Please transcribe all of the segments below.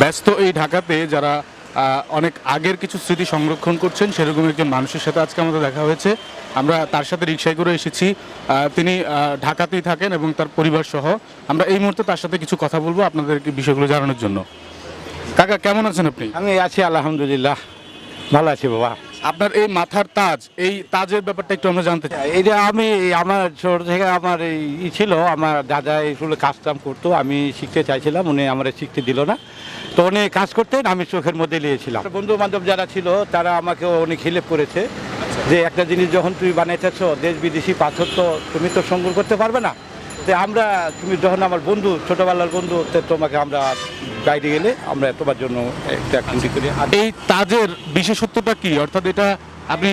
ব্যস্ত এই ঢাকাতে যারা অনেক আগের কিছু স্মৃতি সংরক্ষণ করছেন, সেরকম একজন মানুষের সাথে আজকে আমাদের দেখা হয়েছে। আমরা তার সাথে রিক্সায় করে এসেছি। তিনি ঢাকাতেই থাকেন এবং তার পরিবার সহ। আমরা এই মুহূর্তে তার সাথে কিছু কথা বলব আপনাদেরকে বিষয়গুলো জানানোর জন্য। কাকা, কেমন আছেন আপনি? আমি আছি, আলহামদুলিল্লাহ। ভালো আছি, বাবা। আপনার এই মাথার তাজ এই তাজের ব্যাপারটা একটু আমরা জানতে চাই। এটা আমি আমার ছোট থেকে আমার এই ই ছিল আমার দাদা এইগুলো কাজ কাম করতো আমি শিখতে চাইছিলাম উনি আমার শিখতে দিল না। তো উনি কাজ করতেন আমি চোখের মধ্যে নিয়েছিলাম। বন্ধু বান্ধব যারা ছিল তারা আমাকে অনেক হেল্প করেছে। যে একটা জিনিস যখন তুমি বানাইতেছ দেশ বিদেশি পাথর তো তুমি তো সংগ্রহ করতে পারবে না। তো আমরা তুমি যখন আমার বন্ধু ছোটোবেলার বন্ধু তো তোমাকে আমরা বাইরে গেলে আমরা তোমার জন্য একটা কুটি করি। আর এই তাজের বিশেষত্বটা কি? অর্থাৎ এটা আপনি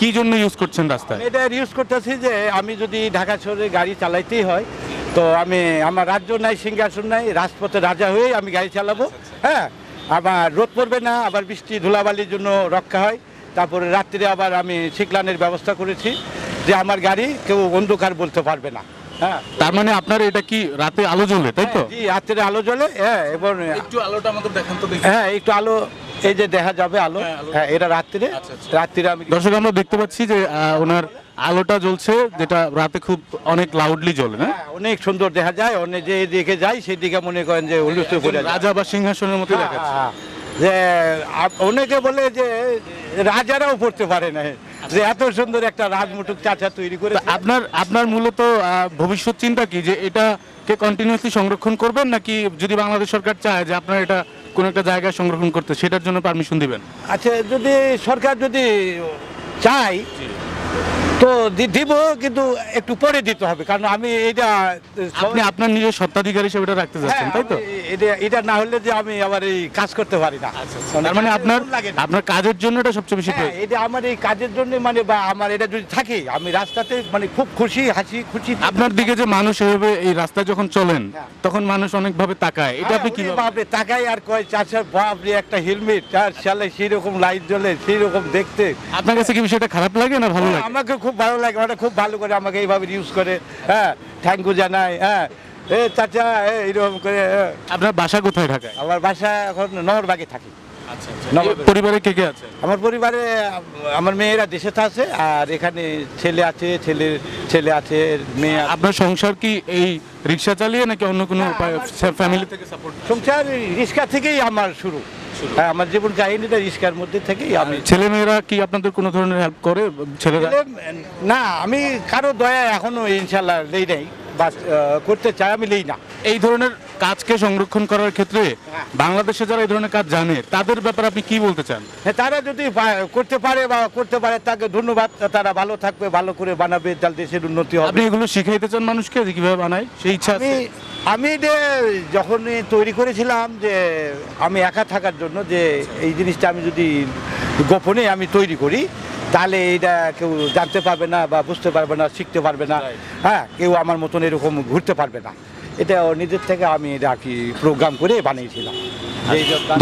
কি জন্য ইউজ করছেন রাস্তায়? এটা ইউজ করতেছি যে আমি যদি ঢাকা শহরে গাড়ি চালাইতেই হয় তো আমি আমার রাজ্য নাই সিংহাসন নাই রাজপথে রাজা হয়েই আমি গাড়ি চালাবো। হ্যাঁ আবার রোদ পড়বে না আবার বৃষ্টি ধুলাবালির জন্য রক্ষা হয়। তারপরে রাত্রিরে আবার আমি শিকলানের ব্যবস্থা করেছি যে আমার গাড়ি কেউ অন্ধকার বলতে পারবে না। হ্যাঁ। তার মানে আপনার এটা কি রাতে আলো জ্বলে তাই তো? জি রাত্রে আলো জ্বলে হ্যাঁ এবং একটু আলোটা আমাদের দেখান তো দেখি। হ্যাঁ একটু আলো এই যে দেখা যাবে আলো হ্যাঁ, হ্যাঁ এটা রাত্রিরে আচ্ছা, আচ্ছা। রাত্রিরে আমি দর্শক আমরা দেখতে পাচ্ছি যে ওনার আলোটা জ্বলছে যেটা রাতে খুব অনেক লাউডলি জ্বলে না হ্যাঁ, অনেক সুন্দর দেখা যায় অনেক যে দিকে যায় সেদিকে মনে করেন যে হুলস্থ করে রাজা বা সিংহাসনের মতো দেখাচ্ছে। হ্যাঁ, যে অনেকে বলে যে রাজারাও পড়তে পারে না। যে এত সুন্দর একটা রাজমুটুক চাচা তৈরি করে আপনার আপনার মূলত ভবিষ্যৎ চিন্তা কি যে এটাকে কন্টিনিউসলি সংরক্ষণ করবেন নাকি যদি বাংলাদেশ সরকার চায় যে আপনার এটা কোনো একটা জায়গায় সংরক্ষণ করতে সেটার জন্য পারমিশন দিবেন? আচ্ছা যদি সরকার যদি চাই তো দিব কিন্তু একটু পরে দিতে হবে কারণ আমি এটা আপনি আপনার নিজের সত্ত্বাধিকার হিসেবে এটা রাখতে যাচ্ছেন তাই তো? হ্যাঁ, এটা- এটা না হলে যে আমি আবার এই কাজ করতে পারি না। তার মানে আপনার আপনার কাজের জন্য এটা সবচেয়ে বেশি হ্যাঁ, প্রয়োজন। এটা আমার এই কাজের জন্য মানে বা আমার এটা যদি থাকে আমি রাস্তাতে মানে খুব খুশি হাসি খুশি। আপনার দিকে যে মানুষ এভাবে এই রাস্তায় যখন চলেন হ্যাঁ। তখন মানুষ অনেকভাবে তাকায়। এটা আপনি কি হ্যাঁ, তাকায় আর কয় বাপ রে একটা হেলমেট আর সালে সেই রকম লাইট জ্বলে সেই রকম দেখতে। আপনার কাছে কি বিষয়টা খারাপ লাগে না ভালো লাগে? আমাকে খুব ভালো লাগে মানে খুব ভালো করে আমাকে এইভাবে ইউজ করে হ্যাঁ থ্যাংক ইউ জানাই হ্যাঁ এ চাচা এইরকম করে হ্যাঁ। আপনার বাসা কোথায় ঢাকায়? আমার বাসা এখন নহরবাগে থাকি। আচ্ছা পরিবারে কে কে আছে? আমার পরিবারে আমার মেয়েরা দেশে আছে আর এখানে ছেলে আছে ছেলে ছেলে আছে মেয়ে আপনার সংসার কি এই রিক্সা চালিয়ে নাকি অন্য কোনো উপায় ফ্যামিলি থেকে সাপোর্ট সংসার রিক্সা থেকেই আমার শুরু। হ্যাঁ আমার জীবন কাহিনীটা রিক্সার মধ্যে থেকেই আমি ছেলে মেয়েরা কি আপনাদের কোনো ধরনের হেল্প করে? ছেলেরা না আমি কারও দয়া এখনও ইনশাল্লাহ নেই নাই বাস করতে চাই আমি নেই না। এই ধরনের কাজকে সংরক্ষণ করার ক্ষেত্রে। বাংলাদেশে যারা এই ধরনের কাজ জানে তাদের ব্যাপারে আপনি কি বলতে চান? হ্যাঁ, তারা যদি করতে পারে বা করতে পারে তাকে ধন্যবাদ। তারা ভালো থাকবে ভালো করে বানাবে তার দেশের উন্নতি হবে। আপনি এগুলো শিখাইতে চান মানুষকে যে কীভাবে বানায়? সেই ইচ্ছা আমি আমি যে যখন তৈরি করেছিলাম যে আমি একা থাকার জন্য যে এই জিনিসটা আমি যদি গোপনে আমি তৈরি করি তাহলে এটা কেউ জানতে পারবে না বা বুঝতে পারবে না শিখতে পারবে না। হ্যাঁ কেউ আমার মতন এরকম ঘুরতে পারবে না। এটা নিজের থেকে আমি এটা কি প্রোগ্রাম করে বানিয়েছিলাম।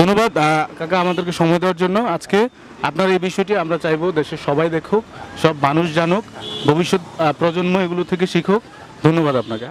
ধন্যবাদ কাকা, আমাদেরকে সময় দেওয়ার জন্য আজকে। আপনার এই বিষয়টি আমরা চাইব দেশের সবাই দেখুক, সব মানুষ জানুক, ভবিষ্যৎ প্রজন্ম এগুলো থেকে শিখুক। ধন্যবাদ আপনাকে।